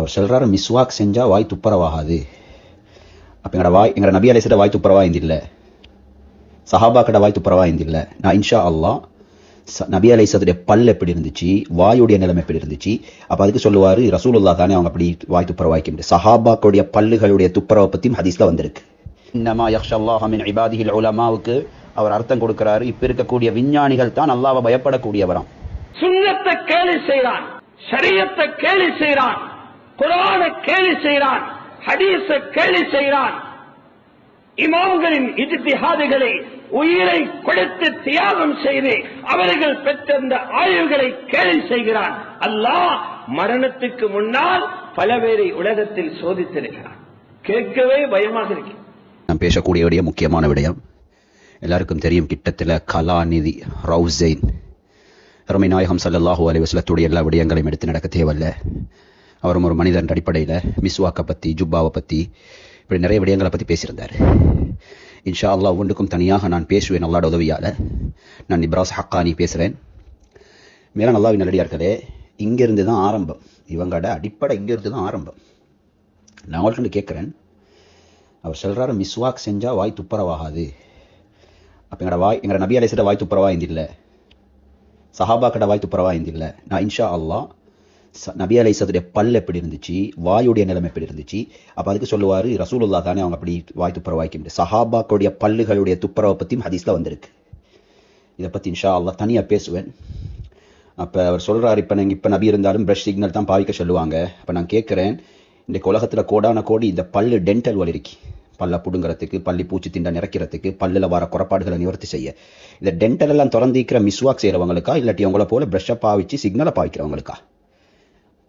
அவர் சொல்கிறார் மிஸ்வாக் செஞ்சா வாய் துப்புரவாகாது. அப்ப எங்களோட வாய் எங்கட நபி அலைசிட்ட வாய் துப்புரவா இல்லை சஹாபா கடை வாய் துப்புரவா இல்லை நான் இன்ஷா அல்லா நபி அலைசத்துடைய பல் எப்படி இருந்துச்சு? வாயுடைய நிலைமை எப்படி இருந்துச்சு? அப்ப அதுக்கு சொல்லுவாரு ரசூலுல்லா தானே அவங்க அப்படி வாய் துப்புரவாய்க்க முடியும் சஹாபாக்களுடைய பல்லுகளுடைய துப்புரவை பற்றியும் ஹதீஸில் வந்திருக்கு. இன்னமா யக்ஷல்லாஹ ஹமின் இபாதிஹில் உலமாவுக்கு அவர் அர்த்தம் கொடுக்கிறாரு இப்ப இருக்கக்கூடிய விஞ்ஞானிகள் தான் அல்லாஹ்வை பயப்படக்கூடியவராம். சுண்ணத்தை கேலி செய்றான் சரியத்தை கேலி செய்றான் குரானை கேலி செய்றான் ஹதீஸ கேலி செய்கிறான். இமாம்களின் இஜ்திஹாதுகளை உயிரை கொடுத்து தியாகம் செய்து அவர்கள் பெற்றிருந்த ஆய்வுகளை கேலி செய்கிறான். அல்லாஹ் மரணத்துக்கு முன்னால் பல பேரை உலகத்தில் சோதித்திருக்கிறான். கேட்கவே பயமாக இருக்கு. நான் பேசக்கூடிய விடயம் முக்கியமான விடயம் எல்லாருக்கும் தெரியும் கிட்டத்தில் கலாநிதி ரவுசைன் அருமை நாயகம் சல்லாஹூ அலைஹி எல்லா விடயங்களையும் எடுத்து நடக்க தேவையில்ல. அவரும் ஒரு மனிதன் அடிப்படையில் மிஸ்வாக்கை பற்றி ஜுப்பாவை பற்றி இப்படி நிறைய விடயங்களை பற்றி பேசியிருந்தார். இன்ஷா அல்லாஹ் ஒன்றுக்கும் தனியாக நான் பேசுவேன் அல்லாட உதவியால். நான் இப்ராஸ் ஹக்கானி பேசுகிறேன் மேலே நல்லடியாக நல்லடியார்களே இங்கேருந்து தான் ஆரம்பம். இவங்களோட அடிப்படை இங்கேருந்து தான் ஆரம்பம். நான் அவர்கிட்ட கேட்குறேன் அவர் சொல்கிறாரு மிஸ்வாக் செஞ்சால் வாய் துப்புரவாகாது. அப்போ எங்களோட வாய் எங்களோட நபி அலைசிட்ட வாய் துப்புரவா இல்லை சஹாபா கடை வாய் துப்புரவா இல்லை நான் இன்ஷா அல்லாஹ் நபி அலைசத்துடைய பல் எப்படி இருந்துச்சு? வாயுடைய நிலைமை எப்படி இருந்துச்சு? அப்போ அதுக்கு சொல்லுவார் ரசூலுல்லா தானே அவங்க அப்படி வாய் துப்புரவாய்க்க முடியும் சஹாபாக்களுடைய பல்லுகளுடைய துப்புரவை பற்றியும் ஹதீஸில் வந்திருக்கு. இதை பற்றி இன்ஷா அல்லா தனியாக பேசுவேன். அப்போ அவர் சொல்கிறார் இப்போ நாங்கள் இப்போ நபி இருந்தாலும் ப்ரஷ் சிக்னல் தான் பாவிக்க சொல்லுவாங்க. அப்போ நான் கேட்குறேன் இந்த உலகத்தில் கோடான கோடி இந்த பல்லு டென்டல் வலி இருக்கு. பல்ல புடுங்கிறதுக்கு பள்ளி பூச்சி திண்டை நிறைக்கிறதுக்கு பல்லில் வர குறைபாடுகளை நிவர்த்தி செய்ய. இந்த டென்டல் எல்லாம் திறந்திக்கிற மிஸ்வாக் செய்கிறவங்களுக்கா இல்லாட்டி உங்களை போல ப்ரெஷ்ஷை பாவிச்சு சிக்னலை பாவிக்கிறவங்களுக்கா?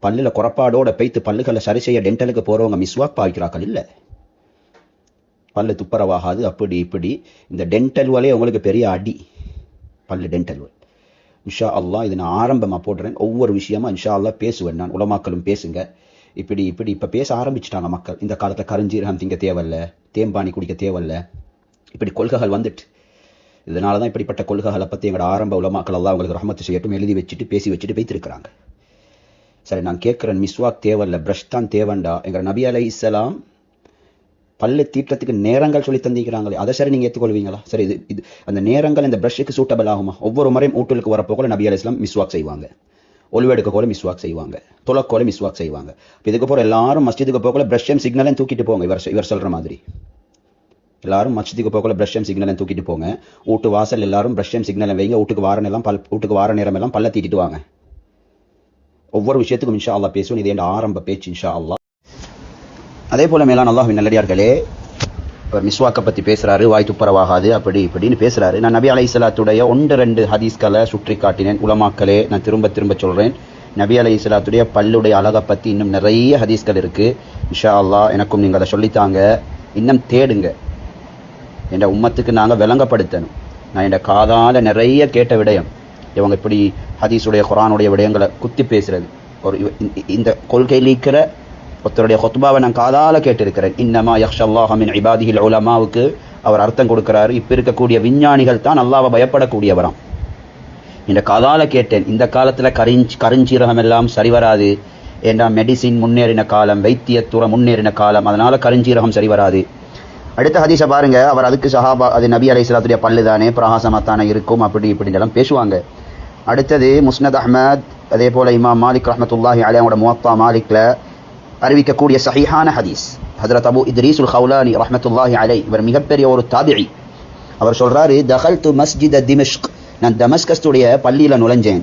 பல்லில் குறப்பாடோட பெய்த்து பல்லுகளை சரி செய்ய டென்டலுக்கு போறவங்க மிஸ்வாக் பாவிக்கிறார்கள் இல்ல. பல்லு துப்புரவாகாது அப்படி இப்படி. இந்த டென்டல் வலையே உங்களுக்கு பெரிய அடி. பல்லு டென்டல் வல் இன்ஷா அல்லா இது நான் ஆரம்பமாக போடுறேன். ஒவ்வொரு விஷயமா இன்ஷா அல்லா பேசுவேன் நான். உலமாக்களும் பேசுங்க. இப்படி இப்படி இப்போ பேச ஆரம்பிச்சிட்டாங்க மக்கள். இந்த காலத்தில் கருஞ்சீரகம் திங்க தேவையில்ல தேம்பானி குடிக்க தேவையில்ல. இப்படி கொள்கைகள் வந்துட்டு. இதனால தான் இப்படிப்பட்ட கொள்கைகளை பற்றி எங்களோட ஆரம்ப உலமாக்கள் எல்லாம் அவங்களுக்கு ரஹமத்து செய்யட்டும் எழுதி வச்சுட்டு பேசி வச்சுட்டு வைத்திருக்கிறாங்க சரி நான் கேட்குறேன் மிஸ்வாக் தேவையில்ல ப்ரஷ் தான் தேவண்டா. எங்கிற நபி அலை இஸ்லாம் பல்லு தீட்டத்துக்கு நேரங்கள் சொல்லி தந்திக்கிறாங்களே அதை சரி நீங்கள் ஏற்றுக்கொள்வீங்களா சரி இது இது அந்த நேரங்கள் இந்த ப்ரஷ்ஷுக்கு சூட்டபிள் ஆகுமா? ஒவ்வொரு முறையும் ஊட்டலுக்கு வரப்போகல நபி அலி இஸ்லாம் மிஸ்வாக் செய்வாங்க. ஒளிவெடுக்க கூட மிஸ்வாக் செய்வாங்க. துளக்கோல மிஸ்வாக் செய்வாங்க. இப்ப இதுக்கு எல்லாரும் மஸ்ஜிதுக்கு போகல பிரஷ்ஷம் சிக்னலையும் தூக்கிட்டு போங்க இவர் இவர் சொல்கிற மாதிரி. எல்லாரும் மஸ்ஜிதுக்கு போகல பிரஷ்ஷம் சிக்னலையும் தூக்கிட்டு போங்க. வீட்டு வாசல் எல்லாரும் பிரஷ்ஷம் சிக்னலை வைங்க. வீட்டுக்கு வார நேரம் பல் வீட்டுக்கு வார நேரம் எல்லாம் பல்ல தீட்டிட்டு வாங்க. ஒவ்வொரு விஷயத்துக்கும் இன்ஷா அல்லா பேசுவோம். இது என் ஆரம்ப பேச்சு இன்ஷா அல்லா அதே போல மேலான அல்லாஹின் நல்லடியார்களே அவர் மிஸ்வாக்கை பற்றி பேசுகிறாரு வாய் துப்புரவாகாது அப்படி இப்படின்னு பேசுகிறாரு நான் நபி அலை இஸ்லாத்துடைய ஒன்று ரெண்டு ஹதீஸ்களை சுற்றி காட்டினேன் உலமாக்களே நான் திரும்ப திரும்ப சொல்கிறேன் நபி அலை இஸ்லாத்துடைய பல்லுடைய அழகை பற்றி இன்னும் நிறைய ஹதீஸ்கள் இருக்குது இன்ஷா அல்லாஹ் எனக்கும் நீங்கள் அதை சொல்லித்தாங்க. இன்னும் தேடுங்க. என்ற உம்மத்துக்கு நாங்கள் விளங்கப்படுத்தணும். நான் என் காதால் நிறைய கேட்ட விடயம். இவங்க இப்படி ஹதீஸுடைய குரானுடைய விடயங்களை குத்தி பேசுறது. ஒரு இந்த- இந்த கொள்கையில் இருக்கிற ஒருத்தருடைய ஹொத்பாவை நான் காதால கேட்டிருக்கிறேன். இன்னமா யக்ஷல்லாஹமின் மின் உலமாவுக்கு அவர் அர்த்தம் கொடுக்கிறாரு. இப்போ இருக்கக்கூடிய விஞ்ஞானிகள் தான் அல்லாவை பயப்படக்கூடியவராம். இந்த காதால கேட்டேன். இந்த காலத்தில் கரிஞ்ச் கரிஞ்சீரகம் எல்லாம் சரி வராது. ஏன்னா மெடிசின் முன்னேறின காலம் வைத்தியத்துறை முன்னேறின காலம் அதனால் கரிஞ்சீரகம் சரி வராது. அடுத்த ஹதீஸை பாருங்க. அவர் அதுக்கு சஹாபா அது நபி அலை சலாத்துடைய பல்லு தானே பிரகாசமாக தானே இருக்கும் அப்படி இப்படின்னு எல்லாம் பேசுவாங்க. அடுத்தது முஸ்னத் அஹ்மத் அதே போல் இமாம் மாலிக் ரஹமத்துல்லாஹி அலி அவங்களோட முவத்தா மாலிக்ல அறிவிக்கக்கூடிய சஹிஹான ஹதீஸ். ஹசரத் அபு இத்ரீசுல் ஹவுலானி ரஹமத்துல்லாஹி அலை இவர் மிகப்பெரிய ஒரு தாபிரி அவர் சொல்றாரு தகல்து மஸ்ஜித் திமிஷ்க் நான் தமஸ்கஸ்துடைய பள்ளியில் நுழைஞ்சேன்.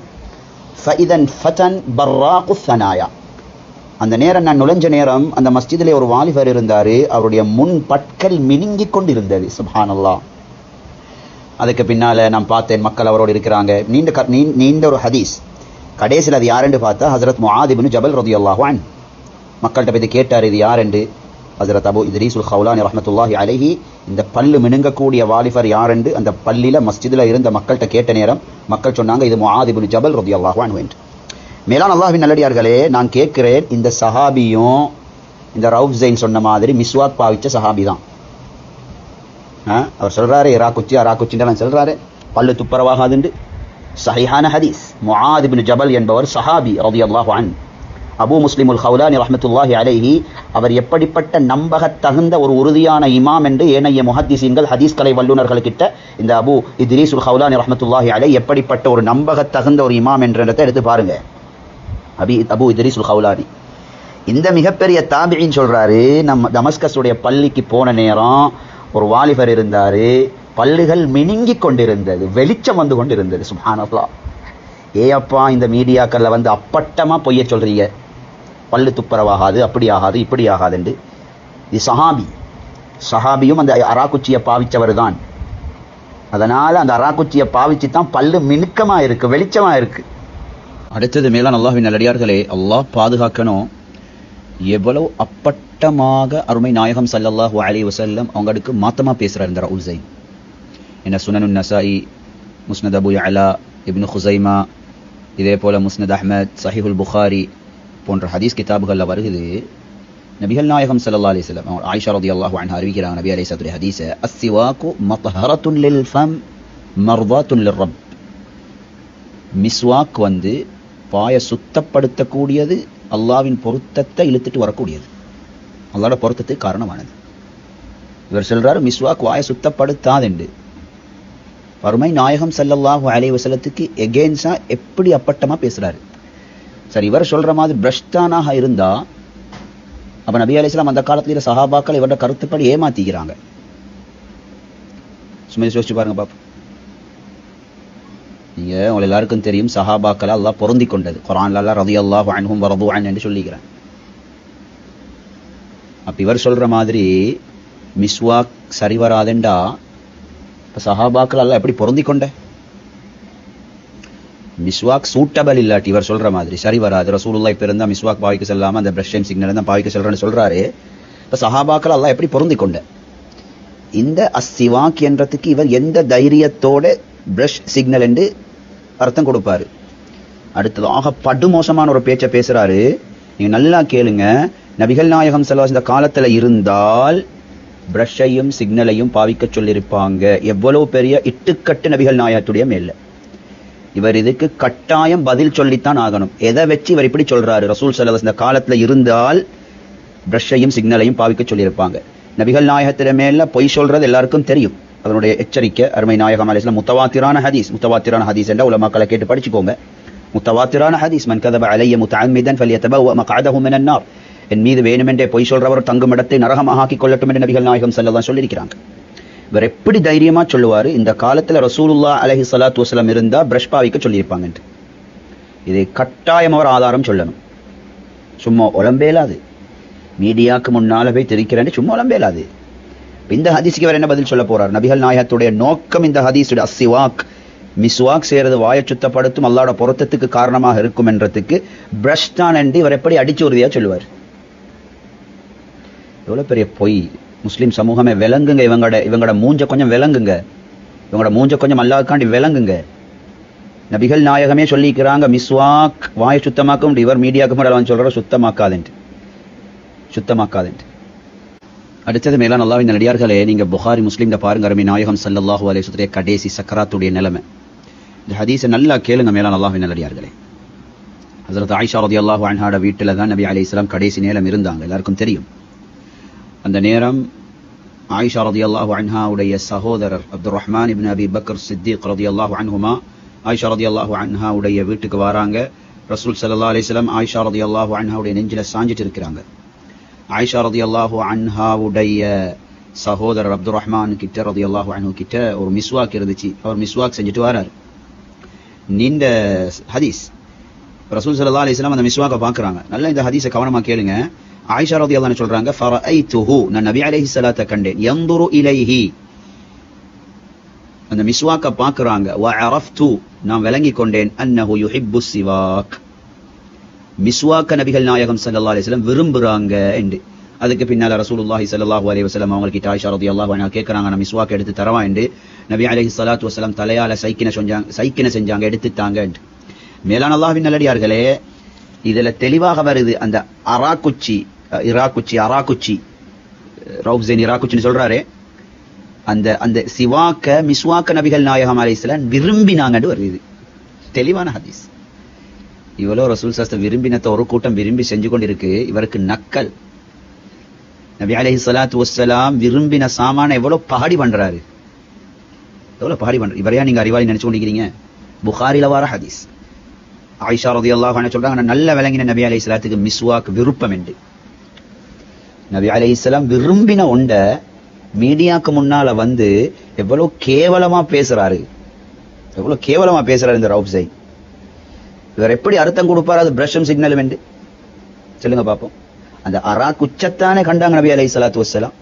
ஃபஇதன் ஃபதன் பர்ராக்கு சனாயா அந்த நேரம் நான் நுழைஞ்ச நேரம் அந்த மஸ்ஜிதிலே ஒரு வாலிபர் இருந்தார். அவருடைய முன் பற்கள் மினுங்கிக் கொண்டிருந்தது. சுப்ஹானல்லாஹ். அதுக்கு பின்னால் நான் பார்த்தேன் மக்கள் அவரோடு இருக்கிறாங்க. நீண்ட க- நீ- நீண்ட ஒரு ஹதீஸ். கடைசியில் அது யாருன்னு பார்த்தா ஹசரத் முஆதிபின் ஜபல் ரதி அல்லாஹான் மக்கள்கிட்ட போய் கேட்டார் இது யாருண்டு ஹசரத் அபு இத்ரீசுல் ஹவுலான் ரஹமத்துல்லாஹி அலஹி இந்த பல்லு மினுங்கக்கூடிய வாலிபர் யாரென்று? அந்த பள்ளியில் மஸ்ஜிதில் இருந்த மக்கள்கிட்ட கேட்ட நேரம் மக்கள் சொன்னாங்க இது முஆதிபின் ஜபல் ரதி அல்லாஹான் என்று. மேலான அல்லாஹ்வின் நல்லடியார்களே நான் கேட்கிறேன் இந்த சஹாபியும் இந்த ரவுஃப் ஜெயின் சொன்ன மாதிரி மிஸ்வாத் பாவிச்ச சஹாபி தான். அவர் சொல்றாரு இரா குச்சி அரா குச்சின்னு சொல்றாரு. பல்லு துப்புரவாகாதுண்டு சஹிஹான ஹதீஸ். முஆத் ஜபல் என்பவர் சஹாபி ரலியல்லாஹு அன் அபு முஸ்லிமுல் ஹவுலானி ரஹ்மத்துல்லாஹி அலைஹி அவர் எப்படிப்பட்ட நம்பகத் தகுந்த ஒரு உறுதியான இமாம் என்று ஏனைய முஹத்திசீன்கள் ஹதீஸ் கலை வல்லுநர்கள் கிட்ட இந்த அபு இத்ரீசுல் ஹவுலானி ரஹ்மத்துல்லாஹி அலை எப்படிப்பட்ட ஒரு நம்பகத் தகுந்த ஒரு இமாம் என்றதை எடுத்து பாருங்க. அபி அபு இத்ரீசுல் ஹவுலானி. இந்த மிகப்பெரிய தாபியின் சொல்றாரு நம்ம தமஸ்கஸுடைய பள்ளிக்கு போன நேரம் ஒரு வாலிபர் இருந்தார் பல்லுகள் மினுங்கி கொண்டிருந்தது வெளிச்சம் வந்து கொண்டிருந்தது சுபானல்லா ஏ அப்பா இந்த மீடியாக்களில் வந்து அப்பட்டமாக பொய்ய சொல்கிறீங்க பல்லு துப்புரவாகாது அப்படி ஆகாது இப்படி ஆகாதுண்டு. இது சஹாபி. சஹாபியும் அந்த அராக்குச்சியை பாவிச்சவர் தான். அதனால் அந்த அராக்குச்சியை பாவிச்சு தான் பல்லு மினுக்கமாக இருக்குது வெளிச்சமாக இருக்குது அடுத்தது மேலான அல்லாஹ்வின் நல்லடியார்களே அல்லாஹ் பாதுகாக்கணும். எவ்வளவு அப்பட்டமாக அருமை நாயகம் சல்லல்லாஹு அலி வசல்லம் அவங்களுக்கு மாத்தமாக பேசுகிறார் இந்த ரவுல் ஜெயின். என்ன சுனனு நசாயி முஸ்னத் அபு அலா இப்னு ஹுசைமா இதே போல் முஸ்னத் அஹ்மத் சஹிஹுல் புகாரி போன்ற ஹதீஸ் கிதாபுகளில் வருகுது. நபிகள் நாயகம் சல்லா அலைஹி வஸல்லம் அவங்க ஆயிஷா அல்லாஹ் அன்ஹா அறிவிக்கிறாங்க நபி அலி சதுரி ஹதீஸ அஸ்ஸிவாக்கு மத்ஹரத்துன் லில் ஃபம் மர்தாத்துன் லிர் மிஸ்வாக் வந்து பாய சுத்தப்படுத்தக்கூடியது அல்லாவின் பொருத்தத்தை இழுத்துட்டு வரக்கூடியது. அல்லாவோட பொருத்தத்துக்கு காரணமானது. இவர் சொல்றாரு மிஸ்வாக் வாயை சுத்தப்படுத்தாதென்று. வறுமை நாயகம் ஸல்லல்லாஹு அலைஹி வஸல்லத்துக்கு எகெயின்ஸா எப்படி அப்பட்டமா பேசுறாரு. சரி இவர் சொல்ற மாதிரி பிரஷ்டானாக இருந்தா அப்ப நபி அலிஸ்லாம் அந்த காலத்துல சஹாபாக்கள் இவரோட கருத்துப்படி ஏமாத்திக்கிறாங்க. சும்மா யோசிச்சு பாருங்க பாப்பா நீங்க உங்களை எல்லாருக்கும் தெரியும் சஹாபாக்களை அல்லாஹ் பொருந்தி கொண்டது. குரான்ல எல்லாம் ரதி அல்லாஹ் அன்ஹும் வரது என்று சொல்லிக்கிறேன் அப்ப இவர் சொல்ற மாதிரி மிஸ்வாக் சரி வராதுண்டா இப்போ சஹாபாக்கள் எல்லாம் எப்படி பொருந்தி கொண்ட? மிஸ்வாக் சூட்டபிள் இல்லாட்டி இவர் சொல்ற மாதிரி சரி வராது ரசூலுல்லா இப்போ இருந்தால் மிஸ்வாக் பாவிக்க செல்லாமல் அந்த பிரஷ் டைம் சிக்னல் தான் பாவிக்க சொல்றேன்னு சொல்றாரு. இப்ப சஹாபாக்கள் எல்லாம் எப்படி பொருந்தி கொண்ட? இந்த அஸ்திவாக் என்றதுக்கு இவர் எந்த தைரியத்தோட பிரஷ் சிக்னல் என்று அர்த்தம் கொடுப்பாரு. அடுத்ததாக படுமோசமான ஒரு பேச்சை பேசுறாரு. நீங்க நல்லா கேளுங்க. நபிகள் நாயகம் செல்வாஸ் இந்த காலத்துல இருந்தால் பிரஷையும் சிக்னலையும் பாவிக்க சொல்லியிருப்பாங்க. எவ்வளவு பெரிய இட்டுக்கட்டு நபிகள் நாயகத்துடைய மேல இவர் இதுக்கு கட்டாயம் பதில் சொல்லித்தான் ஆகணும். எதை வச்சு இவர் இப்படி சொல்றாரு? ரசூல் செலவஸ் இந்த காலத்துல இருந்தால் பிரஷையும் சிக்னலையும் பாவிக்க சொல்லியிருப்பாங்க. நபிகள் நாயகத்திட மேல பொய் சொல்றது எல்லாருக்கும் தெரியும். அதனுடைய எச்சரிக்கை அருமை நாயகம் அலிஸ்லாம் முத்தவாத்திரான ஹதீஸ். முத்தவாத்திரான ஹதீஸ் என்ற உலமாக்களை கேட்டு படிச்சுக்கோங்க. முத்தவாத்திரான ஹதீஸ் மன் கதப அலைய முத்தஅம்மிதன் ஃபல்யதபவ மக்அதஹு மினன் நார். என் மீது வேணுமென்றே பொய் சொல்றவர் தங்கும் இடத்தை நரகமாக ஆக்கிக் கொள்ளட்டும் என்று நபிகள் நாயகம் செல்லதான் சொல்லியிருக்கிறாங்க. இவர் எப்படி தைரியமா சொல்லுவாரு? இந்த காலத்துல ரசூலுல்லா அலஹி சலாத்து வசலம் இருந்தா பிரஷ் பாவிக்க சொல்லியிருப்பாங்க இதை கட்டாயம் அவர் ஆதாரம் சொல்லணும். சும்மா உளம்பேலாது மீடியாக்கு முன்னால போய் தெரிக்கிறேன்னு சும்மா உலம்பேலாது இந்த ஹதீஸ்க்கு அவர் என்ன பதில் சொல்ல போறார்? நபிகள் நாயகத்துடைய நோக்கம் இந்த ஹதீஸுடைய அசிவாக் மிஸ்வாக் செய்யறது வாயை சுத்தப்படுத்தும் அல்லாட பொருத்தத்துக்கு காரணமாக இருக்கும் என்றதுக்கு பிரஷ் தான் என்று இவர் எப்படி அடிச்சு உறுதியா சொல்லுவார்? எவ்வளோ பெரிய பொய். முஸ்லீம் சமூகமே விளங்குங்க இவங்களோட இவங்களோட மூஞ்ச கொஞ்சம் விளங்குங்க இவங்களோட மூஞ்ச கொஞ்சம் அல்லாதுக்காண்டி விளங்குங்க நபிகள் நாயகமே சொல்லிக்கிறாங்க மிஸ்வாக் வாயை சுத்தமாக்கும் இவர் மீடியாக்கு முன்னாடி சொல்கிற சுத்தமாக்காதுன்ட்டு. சுத்தமாக்காதுன்ட்டு. அடுத்தது மேலான அல்லாவின் நடிகார்களே நீங்க புகாரி முஸ்லீம் பாருங்க அருமை நாயகம் சல்லல்லாஹு அலைஹி கடைசி சக்கராத்துடைய நிலைமை. இந்த ஹதீஸை நல்லா கேளுங்க மேலான அல்லாஹின் நல்லடியார்களே அதில் ஆயிஷா ரதி அல்லாஹு அன்ஹாட வீட்டில் தான் நபி அலி இஸ்லாம் கடைசி நேரம் இருந்தாங்க எல்லாருக்கும் தெரியும். அந்த நேரம் ஆயிஷா ரதி அல்லாஹு அன்ஹாவுடைய சகோதரர் Abdul Rahman ibn Abi Bakr Siddique ரதி அல்லாஹு அன்ஹுமா ஆயிஷா ரதி அல்லாஹு அன்ஹாவுடைய வீட்டுக்கு வராங்க. ரசூல் சல்லா அலிஸ்லாம் ஆயிஷா ரதி அல்லாஹு அன்ஹாவுடைய நெஞ்சில சாஞ்சிட்டு இருக்கிறாங்க. ஆயிஷா ரதி அல்லாஹு அன்ஹாவுடைய சகோதரர் அப்துல் ரஹ்மான் கிட்ட ரதி அல்லாஹு அனு கிட்ட ஒரு மிஸ்வாக் இருந்துச்சு. அவர் மிஸ்வாக் செஞ்சுட்டு வராரு. நீண்ட ஹதீஸ். ரசூல் சல்லா அலிஸ்லாம் அந்த மிஸ்வாக்கை பார்க்குறாங்க. நல்லா இந்த ஹதீஸை கவனமா கேளுங்க. ஆயிஷா ரதி அல்லாஹ் சொல்றாங்க நான் நபி அலஹி சலாத்தை கண்டேன். யன்துரு இலைஹி அந்த மிஸ்வாக்க பார்க்குறாங்க. நான் விளங்கி கொண்டேன். அன்னஹு யுஹிப்பு சிவாக் மிஸ்வாக்க நபிகள் நாயகம் சல்லா அலைஹி வஸல்லம் விரும்புறாங்க என்று. அதுக்கு பின்னால ரசூலுல்லாஹி ஸல்லல்லாஹு அலி வசலம் அவங்க கிட்ட ஆயிஷா அல்லாஹ் கேட்கறாங்க கேக்குறாங்க நான் மிஸ்வாக் எடுத்து தரவா என்று. நபி அலஹி சலாத்து வஸல்லம் தலையால சைக்கின செஞ்சாங்க சைக்கின செஞ்சாங்க எடுத்துட்டாங்க என்று. மேலான அல்லாஹின் நல்லடியார்களே இதுல தெளிவாக வருது அந்த அராக்குச்சி இராக்குச்சி அராக்குச்சி ரவுசேன் இராக்குச்சின்னு சொல்றாரே. அந்த அந்த சிவாக்க மிஸ்வாக்க நபிகள் நாயகம் அலைஹிஸ்ஸலாம் விரும்பினாங்கன்னு வருது. தெளிவான ஹதீஸ். இவ்வளவு ரசூல் சாஸ்திரம் விரும்பினத்தை ஒரு கூட்டம் விரும்பி செஞ்சு கொண்டிருக்கு இவருக்கு நக்கல். நபி அலஹி சலாத்து வசலாம் விரும்பின சாமான எவ்வளவு பாடி பண்றாரு. எவ்வளவு பாடி பண்ற இவரையா நீங்க அறிவாளி நினைச்சு கொண்டிருக்கிறீங்க? புகாரில வார ஹதீஸ். ஆயிஷா ரதி அல்லாஹ் சொல்றாங்க நல்ல விளங்கின நபி அலி சலாத்துக்கு மிஸ்வாக் விருப்பம் என்று. நபி அலைஹிஸ்ஸலாம் விரும்பின உண்ட மீடியாக்கு முன்னால வந்து எவ்வளவு கேவலமா பேசுறாரு. எவ்வளவு கேவலமா பேசுறாரு இந்த ரவுப்ஸை இவர் எப்படி அர்த்தம் கொடுப்பார் அது பிரஷம் சிக்னலும் என்று. சொல்லுங்க பார்ப்போம் அந்த அரா குச்சத்தானே கண்டாங்க நபி அலை சலாத்து வசலாம்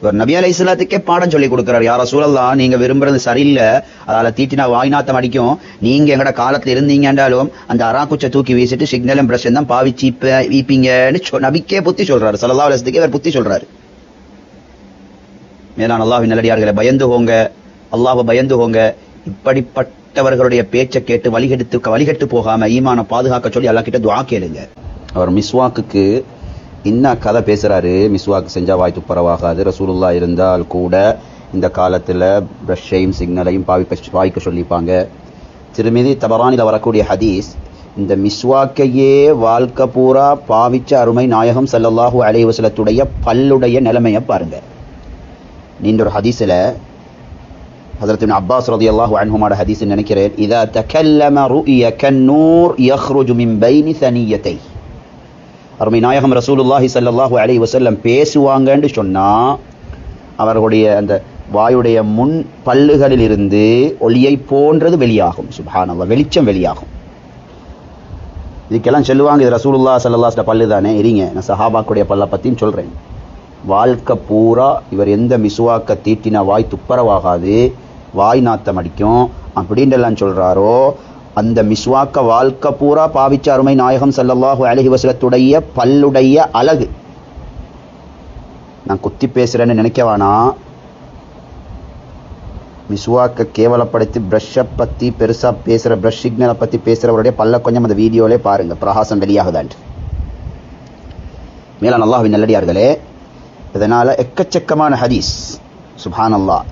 இவர் நபி அலை ஸலாத்துக்கே பாடம் சொல்லி கொடுக்கிறார். யார சூழல்லாம் நீங்க விரும்புறது சரியில்லை. அதால தீட்டினா வாய்நாத்தம் அடிக்கும். நீங்க எங்கட காலத்துல இருந்தீங்கன்றாலும் அந்த அரா தூக்கி வீசிட்டு சிக்னலும் பிரஷம் தான் பாவிச்சு இப்ப வீப்பீங்கன்னு நபிக்கே புத்தி சொல்றாரு. ஸல்லல்லாஹு அலைஹி இவர் புத்தி சொல்றாரு. மேலான அல்லாஹ் நல்லடியார்களை பயந்து போங்க அல்லாஹ் பயந்து போங்க மற்றவர்களுடைய பேச்சை கேட்டு வழிகெடுத்து வழிகெட்டு போகாம ஈமான பாதுகாக்க சொல்லி அல்லாஹ் கிட்ட துவா கேளுங்க. அவர் மிஸ்வாக்குக்கு என்ன கதை பேசுறாரு. மிஸ்வாக்கு செஞ்சா வாய் பரவாகாது ரசூலுல்லா இருந்தால் கூட இந்த காலத்துல ப்ரஷ்ஷையும் சிக்னலையும் பாவிக்க பாய்க்க சொல்லிப்பாங்க. திருமிதி தபரானில வரக்கூடிய ஹதீஸ் இந்த மிஸ்வாக்கையே வாழ்க்கை பூரா பாவிச்ச அருமை நாயகம் சல்லல்லாஹூ அலைவசலத்துடைய பல்லுடைய நிலைமையை பாருங்க. நீண்ட ஒரு ஹதீஸில் ஹசரத்தின் அப்பாஸ் ரதி அல்லாஹு அன்ஹுமாட ஹதீஸ் நினைக்கிறேன் இதா தகல்லம ருஇய கன்னூர் யஹ்ருஜு மின் பைனி சனியத்தை அருமை நாயகம் ரசூலுல்லாஹி சல்லாஹு அலி வசல்லம் பேசுவாங்கன்னு சொன்னால் அவர்களுடைய அந்த வாயுடைய முன் பல்லுகளில் இருந்து ஒளியை போன்றது வெளியாகும். சுபானவ வெளிச்சம் வெளியாகும். இதுக்கெல்லாம் சொல்லுவாங்க இது ரசூலுல்லா சல்லாஸ்ட பல்லு தானே இருங்க நான் சஹாபாக்குடைய பல்லை பற்றியும் சொல்கிறேன் வாழ்க்கை பூரா இவர் எந்த மிசுவாக்க தீட்டினா வாய் துப்பரவாகாது. வாய் நாத்தம் அடிக்கும். அப்படின்றலாம் சொல்றாரோ? அந்த மிஸ்வாக்க வாழ்க்கை பூரா பாவிச்ச அருமை நாயகம் ஸல்லல்லாஹு அழகி வசலத்துடைய பல்லுடைய அழகு. நான் குத்தி பேசுறேன்னு நினைக்கவானா? வேணாம் மிஸ்வாக்க கேவலப்படுத்தி ப்ரஷ்ஷை பத்தி பெருசா பேசுற ப்ரஷ் சிக்னலை பத்தி பேசுறவருடைய பல்ல கொஞ்சம் அந்த வீடியோலே பாருங்க. பிரகாசம் வெளியாகுதான்ட்டு. மேலான அல்லாஹ்வின் நல்லடியார்களே இதனால எக்கச்சக்கமான ஹதீஸ். அல்லாஹ்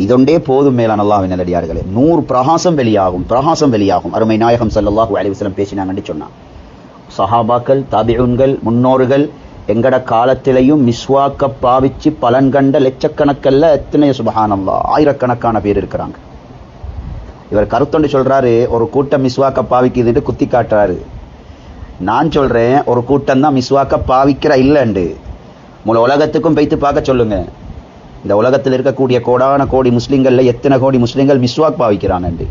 இதொண்டே போதும் மேலான அல்லாஹ்வின் நல்லடியார்களே. நூறு பிரகாசம் வெளியாகும் பிரகாசம் வெளியாகும். அருமை நாயகம் ஸல்லல்லாஹு அலிவசலம் பேசினாங்கன்னு சொன்னான். சஹாபாக்கள் தாபிஉன்கள் முன்னோர்கள் எங்கட காலத்திலையும் மிஸ்வாக்க பாவிச்சு பலன் கண்ட லட்சக்கணக்கல்ல எத்தனை சுபஹானல்லாஹ் ஆயிரக்கணக்கான பேர் இருக்கிறாங்க. இவர் கருத்தொண்டு சொல்றாரு ஒரு கூட்டம் மிஸ்வாக்க பாவிக்குதுன்ட்டு குத்தி காட்டுறாரு. நான் சொல்றேன் ஒரு கூட்டம் தான் மிஸ்வாக்க பாவிக்கிற இல்லைண்டு. முழு உலகத்துக்கும் வைத்து பார்க்க சொல்லுங்க. இந்த உலகத்தில் இருக்கக்கூடிய கோடான கோடி முஸ்லீம்களில் எத்தனை கோடி முஸ்லீம்கள் மிஸ்வாக் பாவிக்கிறாங்கண்டு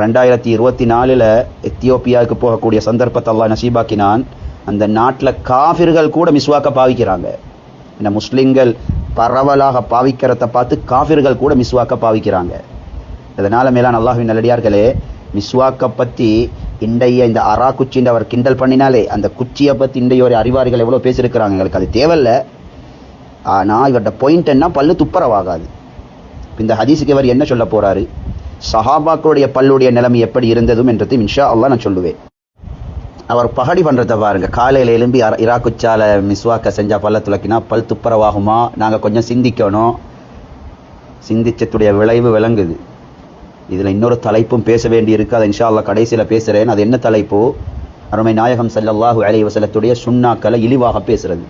ரெண்டாயிரத்தி இருபத்தி நாலில் எத்தியோப்பியாவுக்கு போகக்கூடிய சந்தர்ப்பத்தை அல்லாஹ் நசீபாக்கினான். அந்த நாட்டில் காஃபிர்கள் கூட மிஸ்வாக்க பாவிக்கிறாங்க. இந்த முஸ்லீம்கள் பரவலாக பாவிக்கிறத பார்த்து காஃபிர்கள் கூட மிஸ்வாக்க பாவிக்கிறாங்க. இதனால் மேலான அல்லாஹின் நல்லடியார்களே மிஸ்வாக்கை பற்றி இன்றைய இந்த அரா குச்சின்ற அவர் கிண்டல் பண்ணினாலே அந்த குச்சியை பற்றி இன்றைய ஒரு அறிவாரிகள் எவ்வளோ பேசியிருக்கிறாங்க எங்களுக்கு. அது தேவையில்ல. ஆனால் இவர்கிட்ட பாயிண்ட் என்ன? பல்லு துப்புரவாகாது. இந்த ஹதீஸுக்கு இவர் என்ன சொல்ல போகிறாரு சஹாபாக்களுடைய பல்லுடைய நிலைமை எப்படி இருந்ததும் என்றதையும் இன்ஷா அல்லா நான் சொல்லுவேன். அவர் பகடி பண்ணுறத பாருங்கள் காலையில் எலும்பி அர- இராக்குச்சால மிஸ்வாக்க செஞ்சால் பல்ல துளக்கினா பல் துப்புரவாகுமா? நாங்கள் கொஞ்சம் சிந்திக்கணும். சிந்திச்சத்துடைய விளைவு விளங்குது. இதில் இன்னொரு தலைப்பும் பேச வேண்டி இருக்குது அதை இன்ஷா அல்லா கடைசியில் பேசுகிறேன் அது என்ன தலைப்பு? அருமை நாயகம் ஸல்லல்லாஹு வேலை வசலத்துடைய சுண்ணாக்களை இழிவாக பேசுகிறது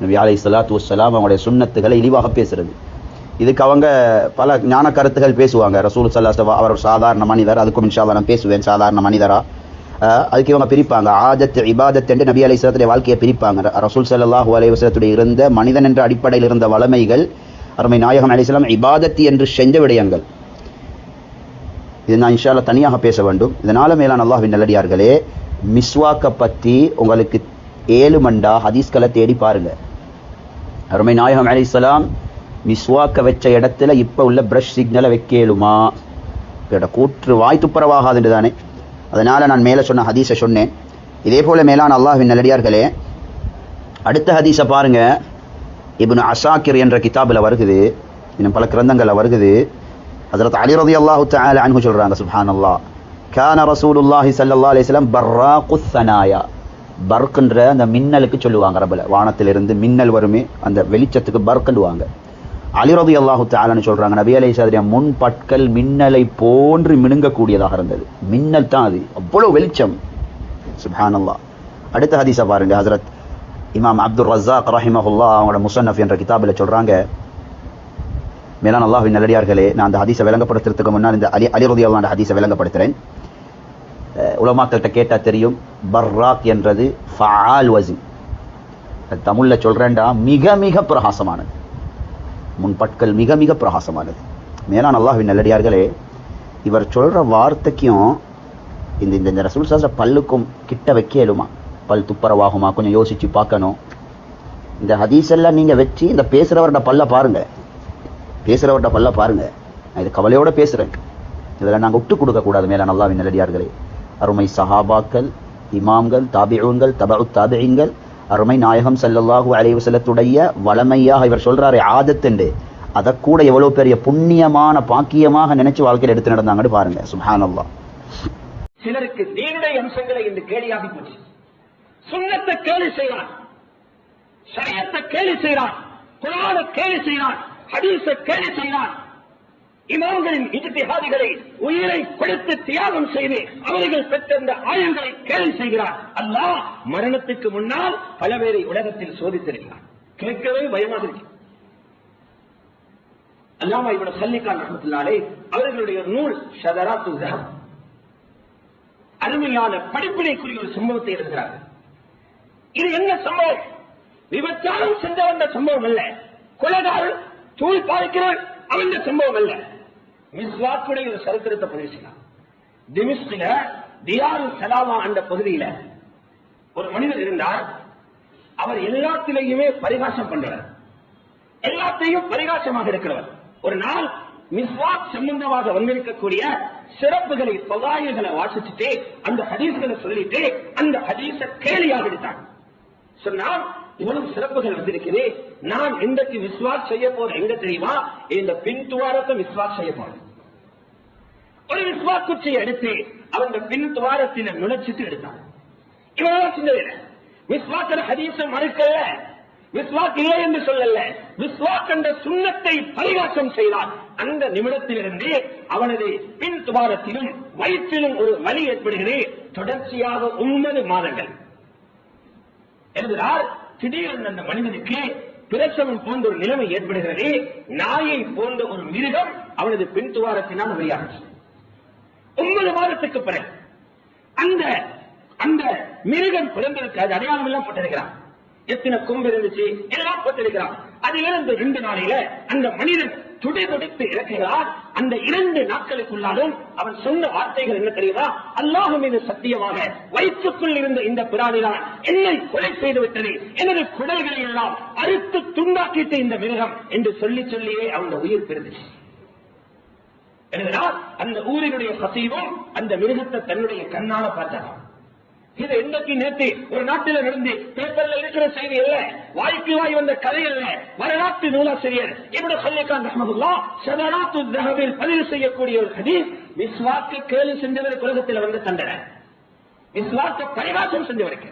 நபி அலை சலாத்து வசலாம் அவங்களுடைய சுண்ணத்துகளை இழிவாக பேசுறது. இதுக்கு அவங்க பல ஞான கருத்துகள் பேசுவாங்க. ரசூல் சல்லாஹ் அவர் சாதாரண மனிதர் அதுக்கும் இன்ஷா நான் பேசுவேன் சாதாரண மனிதரா. அதுக்கு இவங்க பிரிப்பாங்க. ஆஜத் இபாதத் என்று நபி அலை சலத்துடைய வாழ்க்கையை பிரிப்பாங்க. ர- ரசூல் சல்லாஹூ அலைஹி வசலத்துடைய இருந்த மனிதன் என்ற அடிப்படையில் இருந்த வளமைகள் அருமை நாயகம் அலிஸ்லாம் இபாதத்தி என்று செஞ்ச விடயங்கள். இது நான் இன்ஷால தனியாக பேச வேண்டும். இதனால மேலான அல்லாஹின் நல்லடியார்களே மிஸ்வாக்கை பற்றி உங்களுக்கு ஏழு மண்டா ஹதீஸ்களை தேடி பாருங்கள் அருமை நாயகம் அலைஹிஸ்ஸலாம் மிஸ்வாக்க வச்ச இடத்துல இப்போ உள்ள ப்ரஷ் சிக்னலை வைக்கலுமா? இதோட கூற்று வாய் துப்புரவாகாதுண்டு தானே. அதனால் நான் மேலே சொன்ன ஹதீஸை சொன்னேன். இதே போல் மேலான அல்லாஹின் நல்லடியார்களே அடுத்த ஹதீஸை பாருங்க. இப்னு அசாக்கிர் என்ற கிதாபில் வருகுது. இன்னும் பல கிரந்தங்களில் வருகுது. அதில் அலி அல்லாஹு தஆலா சொல்கிறாங்க சுஹான் அல்லா கான ரசூலுல்லாஹி சல்லா அலிஸ்லாம் பர்ரா குஸ்ஸனாயா பர்க்குன்ற அந்த மின்னலுக்கு சொல்லுவாங்க அரபுல வானத்திலிருந்து மின்னல் வருமே அந்த வெளிச்சத்துக்கு பர்க்குண்டுவாங்க அலிரதி அல்லாஹு தாலன்னு சொல்கிறாங்க நபி அலை சாதிரியா முன் பற்கள் மின்னலை போன்று மினுங்கக்கூடியதாக இருந்தது. மின்னல் தான் அது. அவ்வளவு வெளிச்சம். சுபானல்லா அடுத்த ஹதீஸை பாருங்க ஹசரத் இமாம் அப்துல் ரஸாக் ரஹிமஹுல்லா அவங்களோட முசன்னஃப் என்ற கிதாபில் சொல்றாங்க. மேலான அல்லாஹின் நல்லடியார்களே நான் அந்த ஹதீஸை விளங்கப்படுத்துறதுக்கு முன்னால் இந்த அலி அலிரதி அல்லாஹ் ஹதீஸை விளங்கப்படுத்துகிறேன் உலமாக்கள்கிட்ட கேட்டா தெரியும். பர்ராக் என்றது ஃபஆல் வசின் தமிழில் தமிழ்ல மிக மிக பிரகாசமானது. முன்பட்கள் மிக மிக பிரகாசமானது. மேலான அல்லாஹ்வின் நல்லடியார்களே இவர் சொல்ற வார்த்தைக்கும் இந்த இந்த இந்த ரசூல் சாஸ்திர பல்லுக்கும் கிட்ட வைக்கலுமா? பல் துப்புரவாகுமா? கொஞ்சம் யோசிச்சு பார்க்கணும். இந்த ஹதீஸெல்லாம் நீங்கள் நீங்க வச்சு இந்த பேசுகிறவர்கிட்ட பல்ல பாருங்க. பேசுகிறவர்கிட்ட பல்ல பாருங்க. நான் இது கவலையோட பேசுறேன். இதெல்லாம் நாங்க விட்டு கொடுக்கக்கூடாது மேலே நல்லா அல்லாஹ்வின் நல்லடியார்களே. அருமை சஹாபாக்கள் இமாம்கள் தாபிஊன்கள் தபு தாபியங்கள் அருமை நாயகம் ஸல்லல்லாஹு அலைவசலத்துடைய வளமையாக இவர் சொல்றாரு ஆதத்துண்டு. அதை கூட எவ்வளவு பெரிய புண்ணியமான பாக்கியமாக நினைச்சு வாழ்க்கையில் எடுத்து நடந்தாங்கன்னு பாருங்க. சுஹானல்லா சிலருக்கு தீனுடைய அம்சங்களை இந்த கேலியாகி போச்சு. சுண்ணத்தை கேலி செய்கிறான் சரியத்தை கேலி செய்கிறான் குரான கேலி செய்கிறான் ஹதீஸ கேலி செய்கிறான் இமாம்களின் இஜ்திஹாதிகளை உயிரை கொடுத்து தியாகம் செய்து அவர்கள் பெற்றிருந்த ஆயுதங்களை கேள்வி செய்கிறார். அல்லாஹ் மரணத்துக்கு முன்னால் பல பேரை உலகத்தில் சோதித்திருக்கிறார் கேட்கவே பயமாக இருக்கு. அல்லாமா இவன சல்லிகான் ரஹமத்துல்லாலே அவர்களுடைய நூல் சதரா ஜஹப் அருமையான படிப்பினைக்குரிய ஒரு சம்பவத்தை எழுதுகிறார்கள் இது என்ன சம்பவம்? விபச்சாரம் செஞ்ச வந்த சம்பவம் அல்ல. கொலைகாரன் தூள் பார்க்கிறான் அவன் சம்பவம் அல்ல. மிஸ்வாக்குடைய ஒரு சரித்திரத்தை பதிவு செய்யலாம். தியாரு சலாமா அந்த பகுதியில ஒரு மனிதர் இருந்தார். அவர் எல்லாத்திலேயுமே பரிகாசம் பண்றவர். எல்லாத்தையும் பரிகாசமாக இருக்கிறவர். ஒரு நாள் மிஸ்வாக் சம்பந்தமாக வந்திருக்கக்கூடிய சிறப்புகளை பகாயங்களை வாசிச்சுட்டு அந்த ஹதீஸ்களை சொல்லிட்டு அந்த ஹதீஸ கேலியாக எடுத்தார். சொன்னால் இவ்வளவு சிறப்புகள் வந்திருக்குது நான் இன்றைக்கு விஸ்வாஸ் செய்ய போறேன்? எங்க தெரியுமா? இந்த பின் துவாரத்தை விஸ்வாஸ் செய்ய போறேன். ஒரு விஸ்வாஸ் குச்சியை எடுத்து அவன் பின் துவாரத்தில நுழைச்சிட்டு எடுத்தான். இவ்வளவு சின்னதில்லை விஸ்வாக்கிற ஹதீஸ மறுக்கல. விஸ்வாக் இல்லை என்று சொல்லல. விஸ்வாக் என்ற சுண்ணத்தை பரிகாசம் செய்தான் அந்த நிமிடத்திலிருந்து அவனது பின் துவாரத்திலும் வயிற்றிலும் ஒரு வலி ஏற்படுகிறது தொடர்ச்சியாக ஒன்பது மாதங்கள். எழுதுகிறார் திடீரென்று அந்த மனிதனுக்கு பிரசவம் போன்ற ஒரு நிலைமை ஏற்படுகிறது. நாயை போன்ற ஒரு மிருகம் அவனது பின் துவாரத்தினால் வெளியாகிச்சு ஒன்பது மாதத்துக்கு பிறகு அந்த அந்த மிருகம் பிறந்ததுக்கு அது அடையாளம் எல்லாம் போட்டிருக்கிறான். எத்தனை கொம்பு இருந்துச்சு? எல்லாம் போட்டிருக்கிறான். அதிலிருந்து ரெண்டு நாளையில அந்த மனிதன் துடி துடித்து இறக்குகிறார் அந்த இரண்டு நாட்களுக்குள்ளாலும் அவன் சொன்ன வார்த்தைகள் என்ன தெரியுமா? அல்லாஹ் மீது சத்தியமாக வயிற்றுக்குள் இருந்த இந்த பிராணிதான் என்னை கொலை செய்து விட்டது. எனது குடல்களை எல்லாம் அறுத்து துண்டாக்கிட்டு இந்த மிருகம் என்று சொல்லி சொல்லியே அவங்க உயிர் பெறுது அந்த ஊரினுடைய சசீவம் அந்த மிருகத்தை தன்னுடைய கண்ணால பார்த்தாராம் இது இன்னைக்கு நேத்து ஒரு நாட்டில நடந்து பேப்பர்ல இருக்கிற செய்தி இல்ல வாய்க்கு வாய் வந்த கதை இல்ல வரலாற்று நூலாசிரியர் இப்படி சொல்லிக்கான் அஹமதுல்லா சதராத்து தகவில் பதிவு செய்யக்கூடிய ஒரு ஹதீஸ் விஸ்வாக்கு கேள்வி செஞ்சவர் உலகத்தில் வந்து தண்டனை விஸ்வாக்க பரிகாசம் செஞ்சவருக்கு.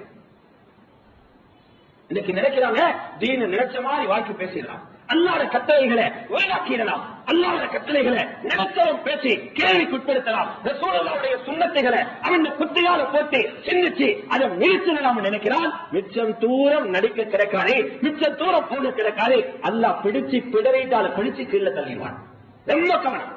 இன்னைக்கு நினைக்கிறாங்க தீன நினைச்ச மாதிரி வாய்க்கு பேசிடலாம். அல்லாத கட்டளைகளை உருவாக்கிடலாம் அல்லாத கட்டளைகளை நிலத்தரம் பேசி கேள்விக்குட்படுத்தலாம். ரசூலுல்லாவுடைய சுண்ணத்தைகளை அவன் குத்தியால போட்டு சிந்திச்சு அதை நிறுத்திடலாம் நினைக்கிறான். மிச்சம் தூரம் நடிக்க கிடக்காதே மிச்சம் தூரம் போக கிடக்காதே. அல்லாஹ் பிடிச்சு பிடரைட்டால பிடிச்சு கீழே தள்ளிடுவான். ரொம்ப கவனம்.